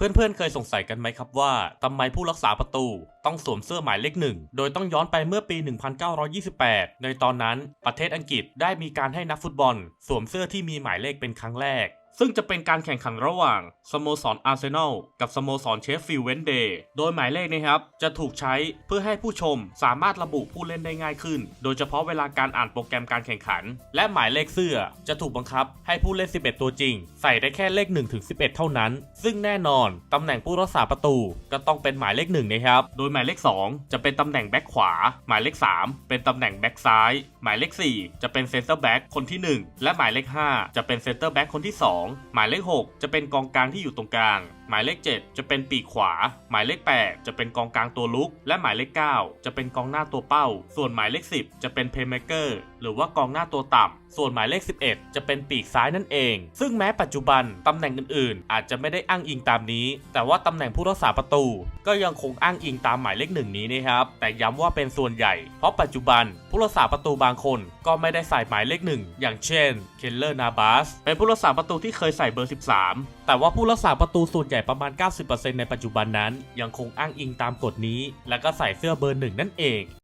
เพื่อนๆ เคยสงสัยกันไหมครับว่าทำไมผู้รักษาประตูต้องสวมเสื้อหมายเลขหนึ่ง โดยต้องย้อนไปเมื่อปี 1928 ในตอนนั้นประเทศอังกฤษได้มีการให้นักฟุตบอล สวมเสื้อที่มีหมายเลขเป็นครั้งแรก ซึ่งจะเป็นการแข่งขันระหว่างสโมสรอาร์เซนอลกับสโมสรเชฟฟิลด์เวนเดย์โดยหมายเลขนะครับจะถูกใช้เพื่อให้ผู้ชมสามารถระบุผู้เล่นได้ง่ายขึ้น โดยเฉพาะเวลาการอ่านโปรแกรมการแข่งขัน และหมายเลขเสื้อจะถูกบังคับให้ผู้เล่น 11 ตัวจริง ใส่ได้แค่เลข1ถึง11 เท่านั้น ซึ่งแน่นอนตำแหน่งผู้รักษาประตูก็ต้องเป็นหมายเลข1นะครับโดยหมายเลข 2 จะเป็นตำแหน่งแบ็คขวา หมายเลข 3 เป็นตำแหน่งแบ็คซ้าย หมายเลข 4 จะเป็นเซนเตอร์แบ็คคนที่ 1 และหมายเลข 5 จะเป็นเซนเตอร์แบ็คคนที่ 2หมายเลข 6 จะเป็นกองกลางที่อยู่ตรงกลาง หมายเลข 7 จะเป็นปีกขวา หมายเลข 8 จะเป็นกองกลางตัวลุก และหมายเลข 9 จะเป็นกองหน้าตัวเป้า ส่วนหมายเลข 10 จะเป็นเพลย์เมเกอร์หรือว่ากองหน้าตัวต่ำ ส่วนหมายเลข 11 จะเป็นปีกซ้ายนั่นเอง ซึ่งแม้ปัจจุบันตำแหน่งอื่นๆ อาจจะไม่ได้อ้างอิงตามนี้ แต่ว่าตำแหน่งผู้รักษาประตู ก็ยังคงอ้างอิงตามหมายเลขหนึ่งนี้นะครับ แต่ย้ำว่าเป็นส่วนใหญ่ เพราะปัจจุบันผู้รักษาประตูบางคนก็ไม่ได้ใส่หมายเลขหนึ่งอย่างเช่น เคลเลอร์นาบาสเป็นผู้รักษาประตูที่เคยใส่เบอร์ 13 แต่ว่าผู้รักษาประตูส่วนใหญ่ญ่ประมาณ 90%ในปัจจุบันนั้น ยังคงอ้างอิงตามกฎนี้ และก็ใส่เสื้อเบอร์หนึ่งนั่นเอง